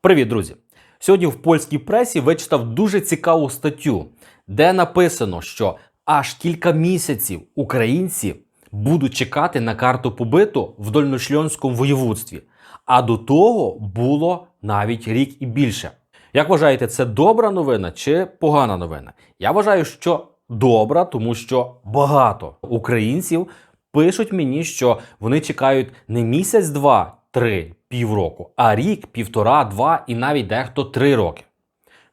Привіт, друзі! Сьогодні в польській пресі вичитав дуже цікаву статтю, де написано, що аж кілька місяців українці будуть чекати на карту побиту в Дольношльонському воєводстві. А до того було навіть рік і більше. Як вважаєте, це добра новина чи погана новина? Я вважаю, що добра, тому що багато українців пишуть мені, що вони чекають не місяць, два, три, півроку, а рік, півтора, два і навіть дехто три роки.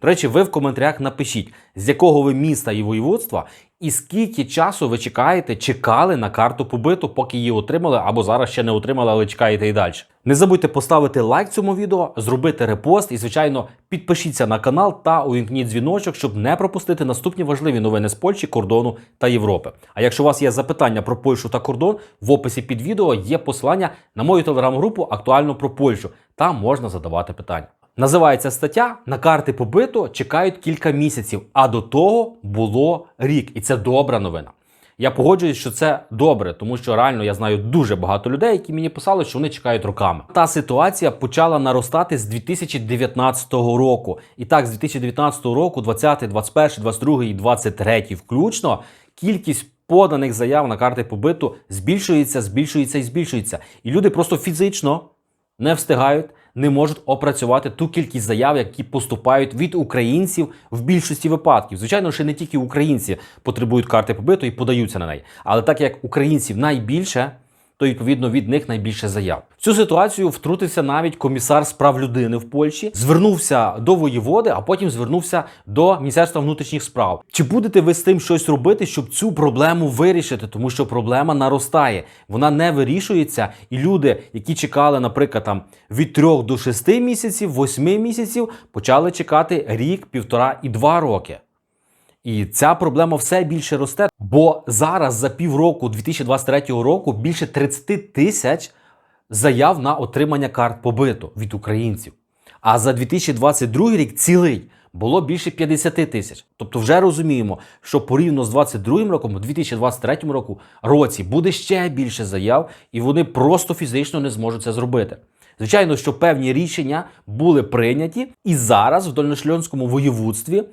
До речі, ви в коментарях напишіть, з якого ви міста і воєводства, і скільки часу ви чекаєте, чекали на карту побиту, поки її отримали, або зараз ще не отримали, але чекаєте і далі. Не забудьте поставити лайк цьому відео, зробити репост і, звичайно, підпишіться на канал та увімкніть дзвіночок, щоб не пропустити наступні важливі новини з Польщі, кордону та Європи. А якщо у вас є запитання про Польщу та кордон, в описі під відео є посилання на мою телеграм-групу актуально про Польщу. Там можна задавати питання. Називається стаття на карти побиту чекають кілька місяців, а до того було рік, і це добра новина. Я погоджуюсь, що це добре, тому що реально я знаю дуже багато людей, які мені писали, що вони чекають роками. Та ситуація почала наростати з 2019 року. І так, з 2019 року, 20, 21, 22 і 23 включно, кількість поданих заяв на карти побиту збільшується, збільшується і збільшується. І люди просто фізично не встигають, не можуть опрацювати ту кількість заяв, які поступають від українців в більшості випадків. Звичайно, ще не тільки українці потребують карти побиту і подаються на неї, але так як українців найбільше. То відповідно від них найбільше заяв. В цю ситуацію втрутився навіть комісар з прав людини в Польщі, звернувся до воєводи, а потім звернувся до Міністерства внутрішніх справ. Чи будете ви з тим щось робити, щоб цю проблему вирішити? Тому що проблема наростає, вона не вирішується, і люди, які чекали, наприклад, там від 3 до 6 місяців, 8 місяців, почали чекати рік, півтора і два роки. І ця проблема все більше росте, бо зараз за півроку 2023 року більше 30 тисяч заяв на отримання карт побиту від українців. А за 2022 рік цілий було більше 50 тисяч. Тобто, вже розуміємо, що порівняно з 2022 роком, у 2023 року році буде ще більше заяв, і вони просто фізично не зможуть це зробити. Звичайно, що певні рішення були прийняті, і зараз в Дольношльонському воєводстві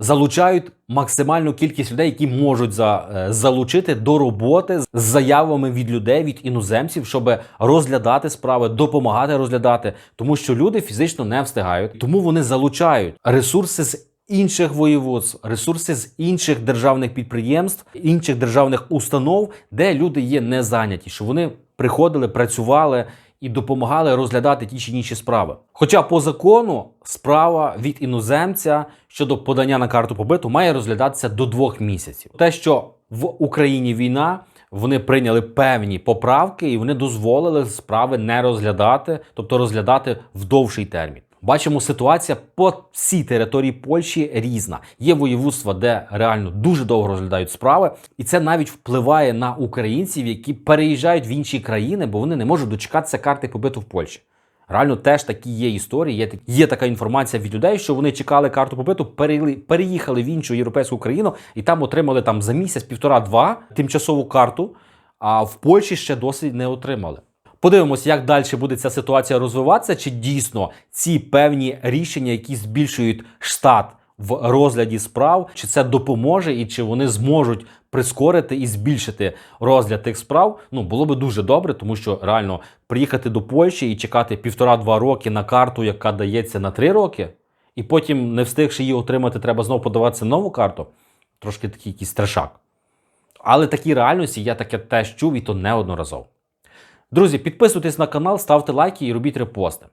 залучають максимальну кількість людей, які можуть за, е, залучити до роботи з заявами від людей, від іноземців, щоб розглядати справи, допомагати розглядати, тому що люди фізично не встигають, тому вони залучають ресурси з. Інших воєводств, ресурси з інших державних підприємств, інших державних установ, де люди є не зайняті, що вони приходили, працювали і допомагали розглядати ті чи інші справи. Хоча по закону справа від іноземця щодо подання на карту побиту має розглядатися до двох місяців. Те, що в Україні війна. Вони прийняли певні поправки і вони дозволили справи не розглядати, тобто розглядати в довший термін. Бачимо, ситуація по всій території Польщі різна. Є воєводства, де реально дуже довго розглядають справи, і це навіть впливає на українців, які переїжджають в інші країни, бо вони не можуть дочекатися карти побиту в Польщі. Реально теж такі є історії. Є є така інформація від людей, що вони чекали карту побиту, переїхали в іншу європейську країну і там отримали там за місяць, півтора-два тимчасову карту. А в Польщі ще досі не отримали. Подивимося, як далі буде ця ситуація розвиватися, чи дійсно ці певні рішення, які збільшують штат в розгляді справ, чи це допоможе і чи вони зможуть прискорити і збільшити розгляд тих справ. Ну було би дуже добре, тому що реально приїхати до Польщі і чекати півтора-два роки на карту, яка дається на три роки, і потім, не встигши її отримати, треба знову подаватися нову карту. Трошки такий якийсь страшак. Але такі реальності я таке теж чув і то неодноразово. Друзі, підписуйтесь на канал, ставте лайки і робіть репости.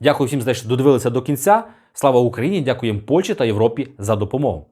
Дякую всім за те, що додивилися до кінця. Слава Україні! Дякуємо Польщі та Європі за допомогу.